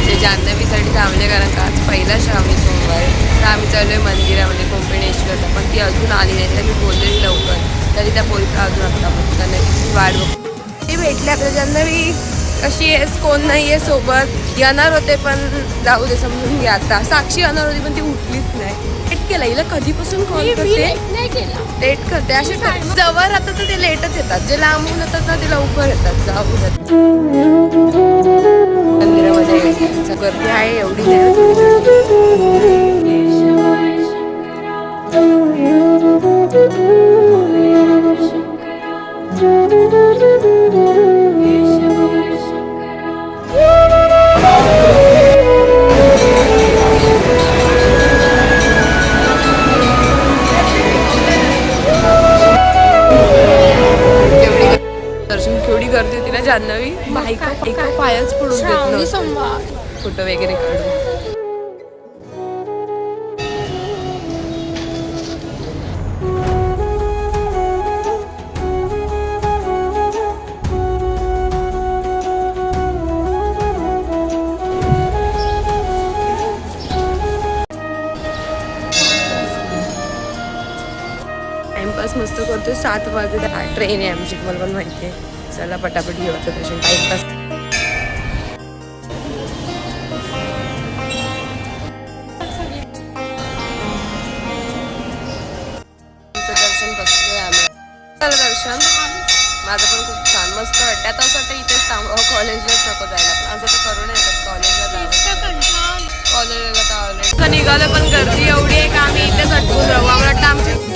सकाळचे जान्हवीसाठी थांबले कारण का आज पहिला श्रावणी सोमवार. तर आम्ही चालू आहे मंदिरामध्ये कोंपिणेश्वरला पण ती अजून आली नाही तर मी बोललेली लवकर. तरी त्या पोलीचा अजून आता तिची वाट बघ. ती भेटली आपल्या जान्हवी. कशी आहेस? कोण नाही आहे सोबत? येणार होते पण जाऊ दे समजून घ्या आता. साक्षी येणार होती पण ती उठलीच नाही. लेट केला हिला कधीपासून कॉल करते? नाही केला. लेट करते. असे जवळ राहतात तर ते लेटच येतात. जे लांबून येतात ना ते लवकर येतात. जाऊ देत गर्दी होती ना जान्हवी बायका एका पायाच पडून. सोमवार. फोटो वगैरे काढून. टाइमपास मस्त करतो सात वाजता ट्रेन आहे आमची मला पण माहिती आहे. चला पटापट घेऊचं दर्शन टाइमपास तुमचं दर्शन आम्ही. दर्शन. माझं पण खूप छान मस्त वाटतं आता असं वाटतं इथेच थांबावं कॉलेजलाच नको जायला. पण असं तर करू नये कॉलेजला कॉलेजला तर ऑलरेडी निघालं पण गर्दी एवढी आहे का? आम्ही इथेच अटकून राहू. आम्हाला वाटतं आमच्या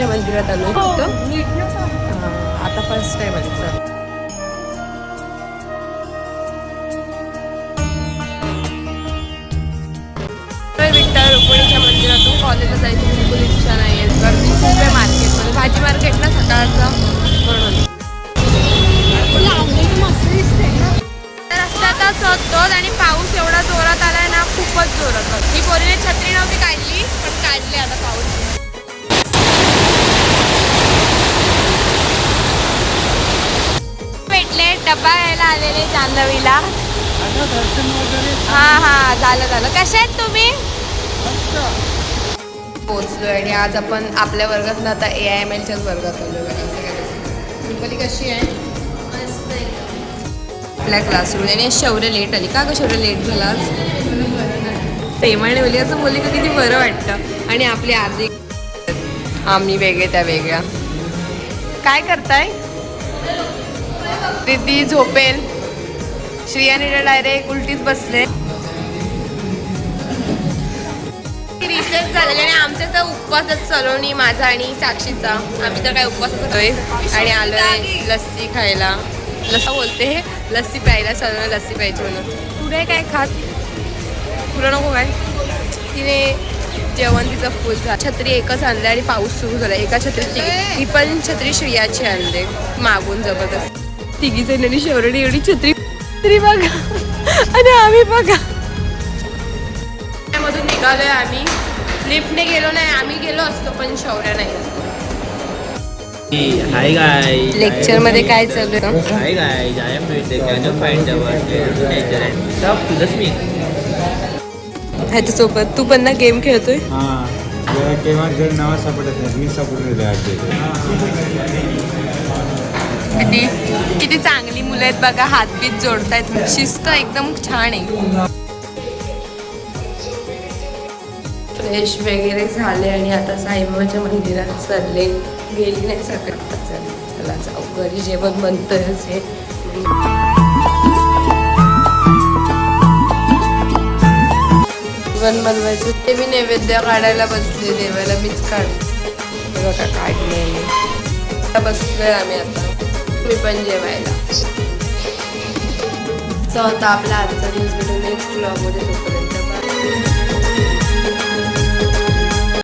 रुक्मिणीच्या मंदिरात आलो कुठं आता फर्स्ट टाइम आली सर विठ्ठल रुक्मिणीच्या मंदिरातून कॉलेजला जायची बिलकुल इच्छा नाही आहे गर्दी खूप आहे मार्केटमध्ये. डब्बा यायला आलेले जान्हवीला हा हा झालं झालं. कसे आहेत तुम्ही? पोचलोय आणि आज आपण आपल्या वर्गात ना आता ए आय एम एलच्याच वर्गात आलो रुपाली कशी आहे? आपल्या क्लासरूम आणि शौर्य लेट आली. का ग शौर्य लेट झाला आज? प्रेमाने बोली असं बोलली का किती बरं वाटतं. आणि आपली आधी आम्ही वेगळे त्या वेगळ्या. काय करताय? रिद्धी झोपेल. श्रियाने डायरेक्ट उलटीच बसले. रिसेस झालेले आणि आमचे तर उपवासच चलोनी माझा आणि साक्षीचा. आम्ही तर काय उपवासच होतोय आणि आलोय लस्सी खायला. लस्सी बोलते. लस्सी प्यायला चालू लस्सी प्यायची म्हणून. पुढे काय खात? तुला नको काय? तिने जेवण तिचं फुल झालं. छत्री एकच आणले आणि पाऊस सुरू झाला एका छत्रीची ही पण छत्री श्रियाची आणले मागून जबरदस्त. तिघी जणांनी शेवरणी एवढी छत्री तरी बघा. आणि आम्ही बघा. मधून निघालोय आम्ही. लिफ्टने गेलो नाही आम्ही गेलो असतो पण शौर्य नाही. हाय गाय लेक्चरमध्ये काय चालू आहे? Hi guy I am with can you find nature and stop to the ह्याच्यासोबत तू पण ना गेम खेळतोय? हां. केव्हा जर नाव सापडत नाही मी सापडून किती किती चांगली मुलं आहेत बघा हातबीत जोडतायत. शिस्त एकदम छान आहे. फ्रेश वगैरे झाले आणि आता साईबाबाच्या मंदिरात चालले. गेली नाही सकाळी. चालले. चला जाऊ. घरी जेवण बनतंयच हे. जेवण बनवायचं. ते मी नैवेद्य काढायला बसले देवाला. मीच काढ बघा काढले आता बसलोय आम्ही आता. मी पण जेवायला चौथा आपला आजचा न्यूज भेटून नेक्स्ट ब्लॉगमध्ये तोपर्यंत.